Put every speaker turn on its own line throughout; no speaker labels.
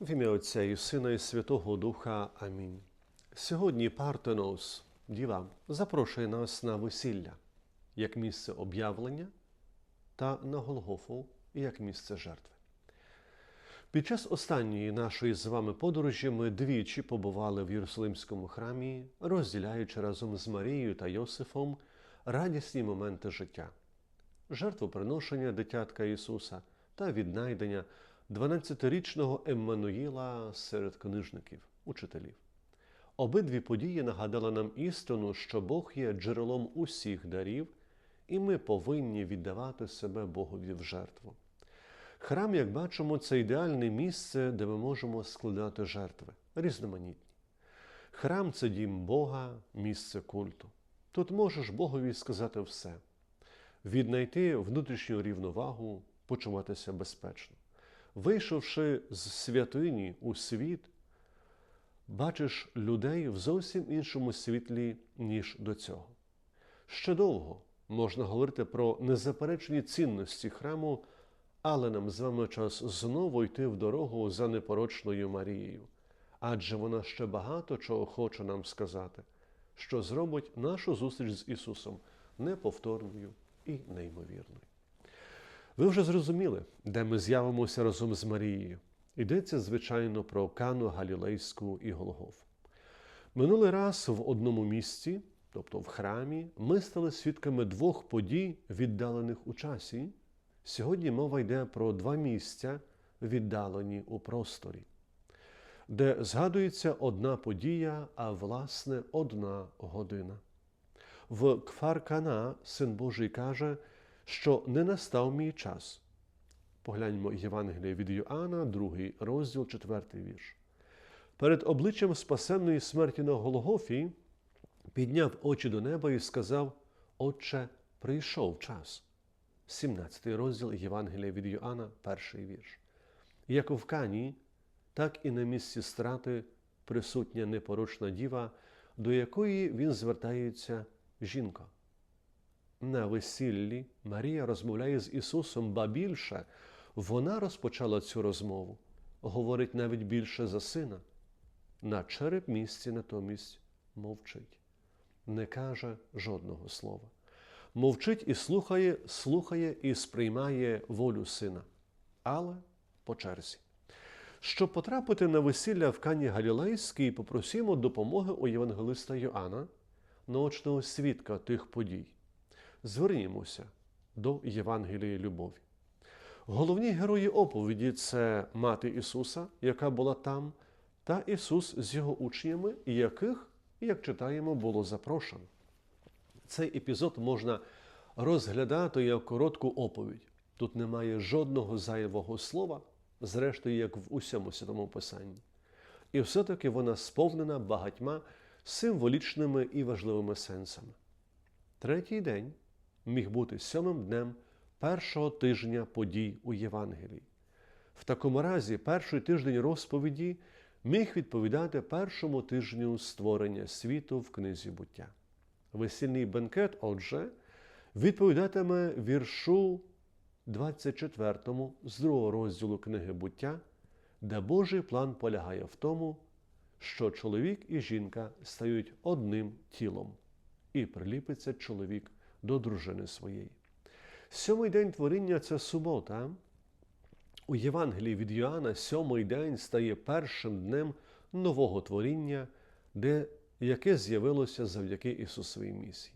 В ім'я Отця і Сина і Святого Духа. Амінь. Сьогодні Партенос, діва, запрошує нас на весілля як місце об'явлення та на Голгофу як місце жертви. Під час останньої нашої з вами подорожі ми двічі побували в Єрусалимському храмі, розділяючи разом з Марією та Йосифом радісні моменти життя, жертвоприношення дитятка Ісуса та віднайдення 12-річного Еммануїла серед книжників, учителів. Обидві події нагадали нам істину, що Бог є джерелом усіх дарів, і ми повинні віддавати себе Богові в жертву. Храм, як бачимо, це ідеальне місце, де ми можемо складати жертви, різноманітні. Храм це дім Бога, місце культу. Тут можеш Богові сказати все, віднайти внутрішню рівновагу, почуватися безпечно. Вийшовши з святині у світ, бачиш людей в зовсім іншому світлі, ніж до цього. Ще довго можна говорити про незаперечні цінності храму, але нам з вами час знову йти в дорогу за непорочною Марією, адже вона ще багато чого хоче нам сказати, що зробить нашу зустріч з Ісусом неповторною і неймовірною. Ви вже зрозуміли, де ми з'явимося разом з Марією. Йдеться, звичайно, про Кану Галілейську і Голгоф. Минулий раз в одному місці, тобто в храмі, ми стали свідками двох подій, віддалених у часі. Сьогодні мова йде про два місця, віддалені у просторі, де згадується одна подія, а власне одна година. В Кфаркана син Божий каже, що не настав мій час. Погляньмо Євангеліє від Йоанна, другий розділ, четвертий вірш. Перед обличчям спасенної смерті на Голгофі підняв очі до неба і сказав: Отче, прийшов час. 17 розділ Євангелія від Йоанна, перший вірш. Як в Кані, так і на місці страти присутня непорочна діва, до якої він звертається жінка. На весіллі Марія розмовляє з Ісусом, ба більше вона розпочала цю розмову, говорить навіть більше за сина. На череп місці натомість мовчить, не каже жодного слова. Мовчить і слухає, слухає і сприймає волю сина, але по черзі. Щоб потрапити на весілля в Кані Галілейській, попросимо допомоги у Євангелиста Йоанна, наочного свідка тих подій. Звернімося до Євангелії любові. Головні герої оповіді це мати Ісуса, яка була там, та Ісус з його учнями, яких, як читаємо, було запрошено. Цей епізод можна розглядати як коротку оповідь. Тут немає жодного зайвого слова, зрештою, як в усьому святому писанні. І все-таки вона сповнена багатьма символічними і важливими сенсами. Третій день міг бути сьомим днем першого тижня подій у Євангелії. В такому разі, перший тиждень розповіді міг відповідати першому тижню створення світу в книзі буття. Весільний бенкет, отже, відповідатиме віршу 24 з другого розділу книги буття, де Божий план полягає в тому, що чоловік і жінка стають одним тілом, і приліпиться чоловік до дружини своєї. Сьомий день творіння це субота. У Євангелії від Йоанна сьомий день стає першим днем нового творіння, де, яке з'явилося завдяки Ісусовій місії.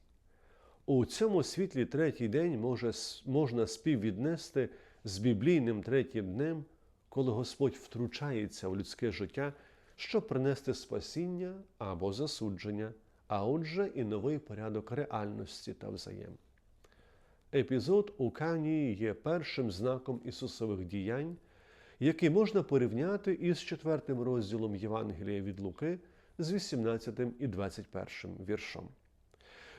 У цьому світлі третій день може, можна співвіднести з біблійним третім днем, коли Господь втручається в людське життя, щоб принести спасіння або засудження, а отже, і новий порядок реальності та взаєм. Епізод у Канії є першим знаком Ісусових діянь, який можна порівняти із четвертим розділом Євангелія від Луки з 18 і 21 віршом.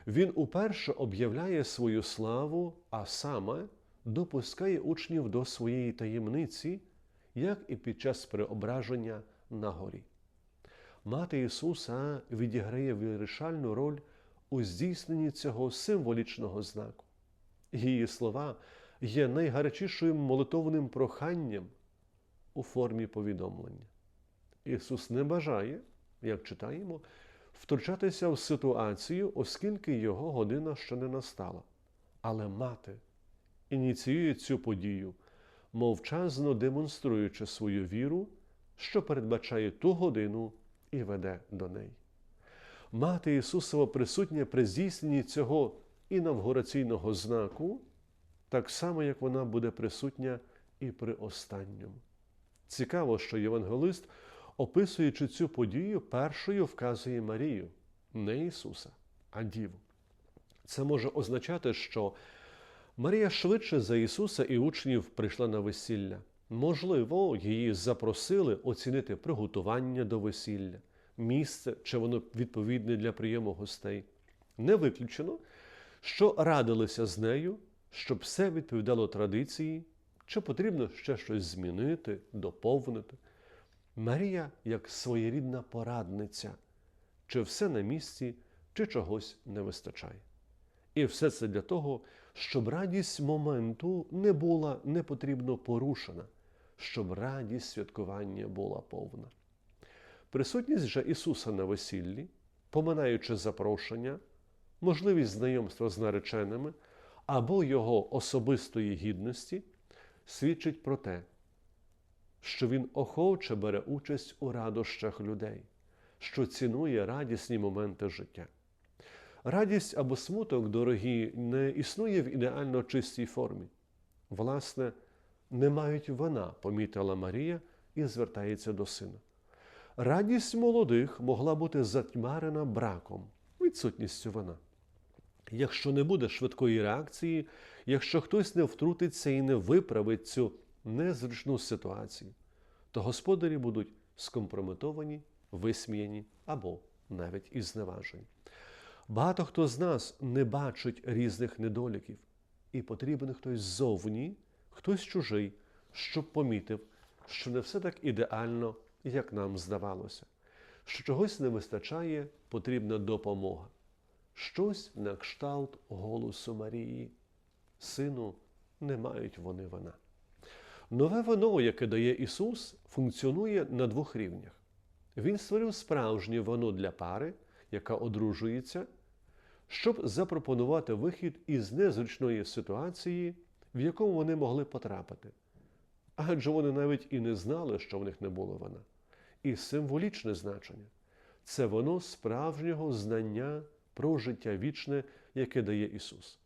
Він уперше об'являє свою славу, а саме допускає учнів до своєї таємниці, як і під час преображення на горі. Мати Ісуса відіграє вирішальну роль у здійсненні цього символічного знаку. Її слова є найгарячішим молитовним проханням у формі повідомлення. Ісус не бажає, як читаємо, втручатися в ситуацію, оскільки його година ще не настала. Але мати ініціює цю подію, мовчазно демонструючи свою віру, що передбачає ту годину і веде до неї. Мати Ісусова присутня при здійсненні цього інавгураційного знаку, так само, як вона буде присутня і при останньому. Цікаво, що євангелист, описуючи цю подію, першою вказує Марію, не Ісуса, а Діву. Це може означати, що Марія швидше за Ісуса і учнів прийшла на весілля. Можливо, її запросили оцінити приготування до весілля, місце, чи воно відповідне для прийому гостей. Не виключено, що радилися з нею, щоб все відповідало традиції, чи потрібно ще щось змінити, доповнити. Марія як своєрідна порадниця, чи все на місці, чи чогось не вистачає. І все це для того, щоб радість моменту не була непотрібно порушена, щоб радість святкування була повна. Присутність же Ісуса на весіллі, поминаючи запрошення, можливість знайомства з нареченими або Його особистої гідності, свідчить про те, що Він охоче бере участь у радощах людей, що цінує радісні моменти життя. Радість або смуток, дорогі, не існує в ідеально чистій формі. Власне, не мають вина, помітила Марія і звертається до сина. Радість молодих могла бути затьмарена браком, відсутністю вина. Якщо не буде швидкої реакції, якщо хтось не втрутиться і не виправить цю незручну ситуацію, то господарі будуть скомпрометовані, висміяні або навіть і зневажені. Багато хто з нас не бачить різних недоліків, і потрібен хтось ззовні, хтось чужий, щоб помітив, що не все так ідеально, як нам здавалося, що чогось не вистачає, потрібна допомога. Щось на кшталт голосу Марії. Сину, не мають вони вина. Нове вино, яке дає Ісус, функціонує на двох рівнях. Він створив справжнє вино для пари, яка одружується, щоб запропонувати вихід із незручної ситуації, в якому вони могли потрапити. Адже вони навіть і не знали, що в них не було вина. І символічне значення це воно справжнього знання про життя вічне, яке дає Ісус.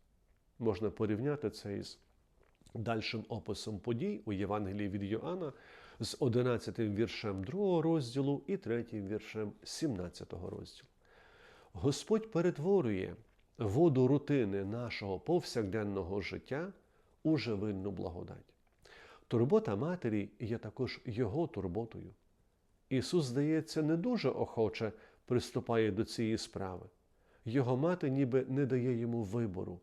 Можна порівняти це із дальшим описом подій у Євангелії від Йоанна з 11 віршем 2 розділу і 3 віршем 17 розділу. Господь перетворює воду рутини нашого повсякденного життя у живинну благодать. Турбота матері є також Його турботою. Ісус, здається, не дуже охоче приступає до цієї справи. Його мати ніби не дає йому вибору.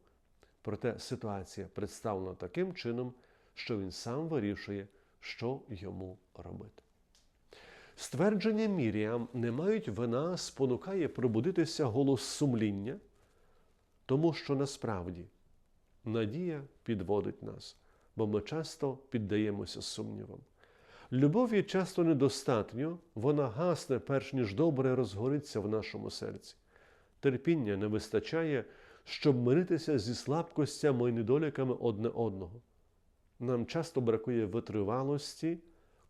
Проте ситуація представлена таким чином, що він сам вирішує, що йому робити. Ствердження Міріам не мають вина спонукає пробудитися голос сумління, тому що насправді надія підводить нас, бо ми часто піддаємося сумнівам. Любові часто недостатньо, вона гасне, перш ніж добре розгориться в нашому серці. Терпіння не вистачає, щоб миритися зі слабкостями і недоліками одне одного. Нам часто бракує витривалості,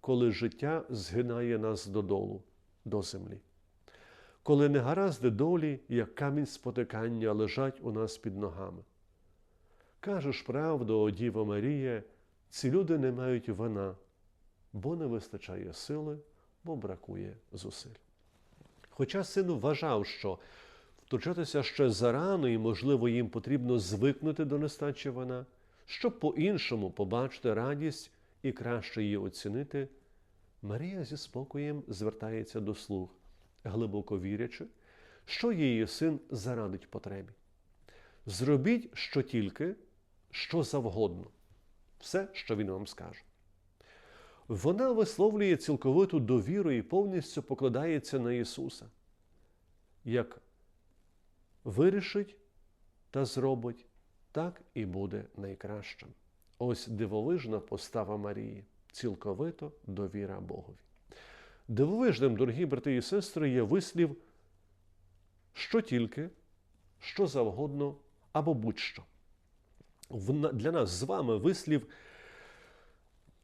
коли життя згинає нас додолу, до землі. Коли негаразди долі, як камінь спотикання, лежать у нас під ногами. Кажеш правду, о Діва Марія, ці люди не мають вина, бо не вистачає сили, бо бракує зусиль. Хоча син вважав, що втручатися ще зарано і, можливо, їм потрібно звикнути до нестачі вина, щоб по-іншому побачити радість і краще її оцінити, Марія зі спокоєм звертається до слуг, глибоко вірячи, що її син зарадить потребі. Зробіть що тільки, що завгодно, все, що він вам скаже. Вона висловлює цілковиту довіру і повністю покладається на Ісуса. Як вирішить та зробить, так і буде найкращим. Ось дивовижна постава Марії, цілковито довіра Богові. Дивовижним, дорогі брати і сестри, є вислів, що тільки, що завгодно або будь-що. Для нас з вами вислів,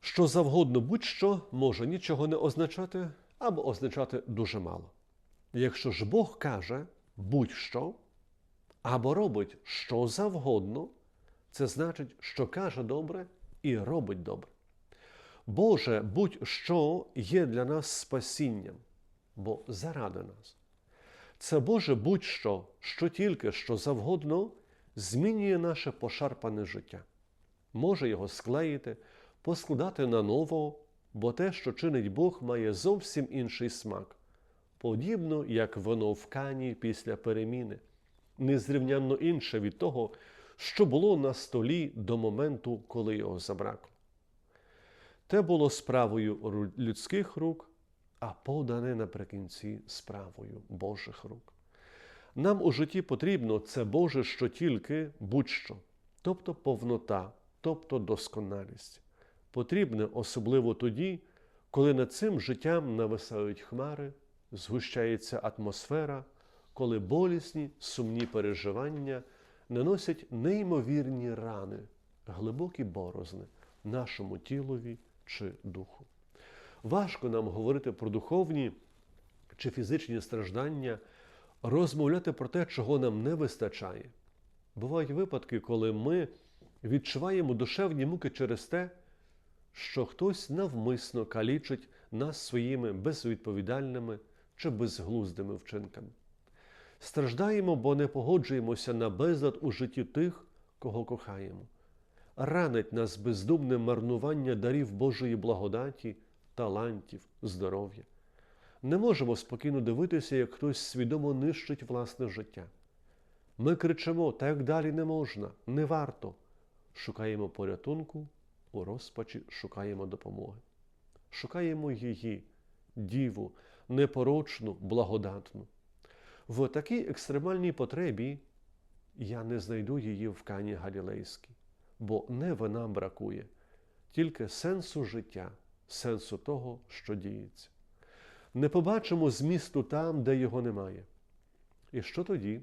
що завгодно будь-що може нічого не означати або означати дуже мало. Якщо ж Бог каже будь-що або робить що завгодно, це значить, що каже добре і робить добре. Боже, будь-що є для нас спасінням, бо заради нас. Це Боже будь-що, що тільки що завгодно змінює наше пошарпане життя. Може його склеїти, поскладати на ново, бо те, що чинить Бог, має зовсім інший смак, подібно як вино в кані після переміни, незрівнянно інше від того, що було на столі до моменту, коли його забракло. Те було справою людських рук, а подане наприкінці справою Божих рук. Нам у житті потрібно це Боже, що тільки будь-що, тобто повнота, тобто досконалість. Потрібне особливо тоді, коли над цим життям нависають хмари, згущається атмосфера, коли болісні, сумні переживання наносять неймовірні рани, глибокі борозни нашому тілові чи духу. Важко нам говорити про духовні чи фізичні страждання, розмовляти про те, чого нам не вистачає. Бувають випадки, коли ми відчуваємо душевні муки через те, що хтось навмисно калічить нас своїми безвідповідальними чи безглуздими вчинками. Страждаємо, бо не погоджуємося на безлад у житті тих, кого кохаємо. Ранить нас бездумне марнування дарів Божої благодаті, талантів, здоров'я. Не можемо спокійно дивитися, як хтось свідомо нищить власне життя. Ми кричимо, так далі не можна, не варто. Шукаємо порятунку, у розпачі шукаємо допомоги. Шукаємо її, діву, непорочну, благодатну. В такій екстремальній потребі я не знайду її в Кані Галілейській, бо не вина бракує, тільки сенсу життя, сенсу того, що діється. Не побачимо змісту там, де його немає. І що тоді?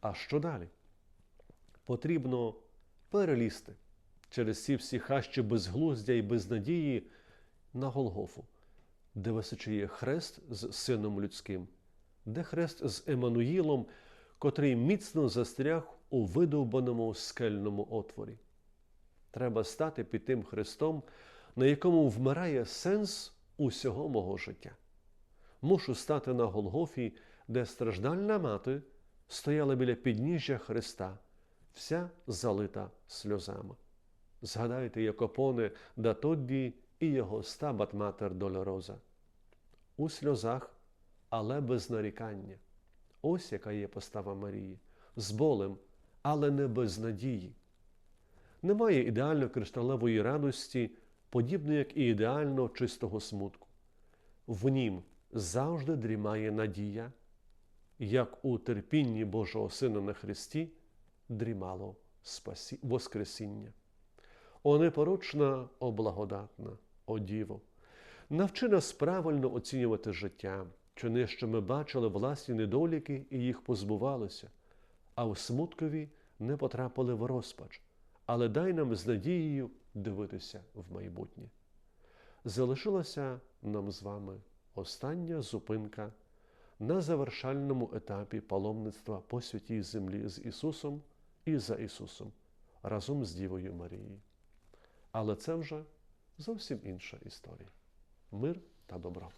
А що далі? Потрібно перелізти через ці всі хащі безглуздя і безнадії на Голгофу, де височіє хрест з Сином Людським, де хрест з Еммануїлом, котрий міцно застряг у видовбаному скельному отворі. Треба стати під тим хрестом, на якому вмирає сенс усього мого життя. Мушу стати на Голгофі, де страждальна мати стояла біля підніжжя Христа, вся залита сльозами. Згадайте Якопоне да тодді і його стабат матер долороза. У сльозах, але без нарікання. Ось яка є постава Марії, з болем, але не без надії. Немає ідеально кришталевої радості, подібно як і ідеально чистого смутку. В нім завжди дрімає надія, як у терпінні Божого Сина на Христі дрімало спасі... Воскресіння. О непорочна, о благодатна, о Діво, навчи нас правильно оцінювати життя, чи не що ми бачили власні недоліки і їх позбувалися, а у смуткові не потрапили в розпач, але дай нам з надією дивитися в майбутнє. Залишилася нам з вами остання зупинка на завершальному етапі паломництва по святій землі з Ісусом і за Ісусом разом з Дівою Марією. Але це вже зовсім інша історія. Мир та добро.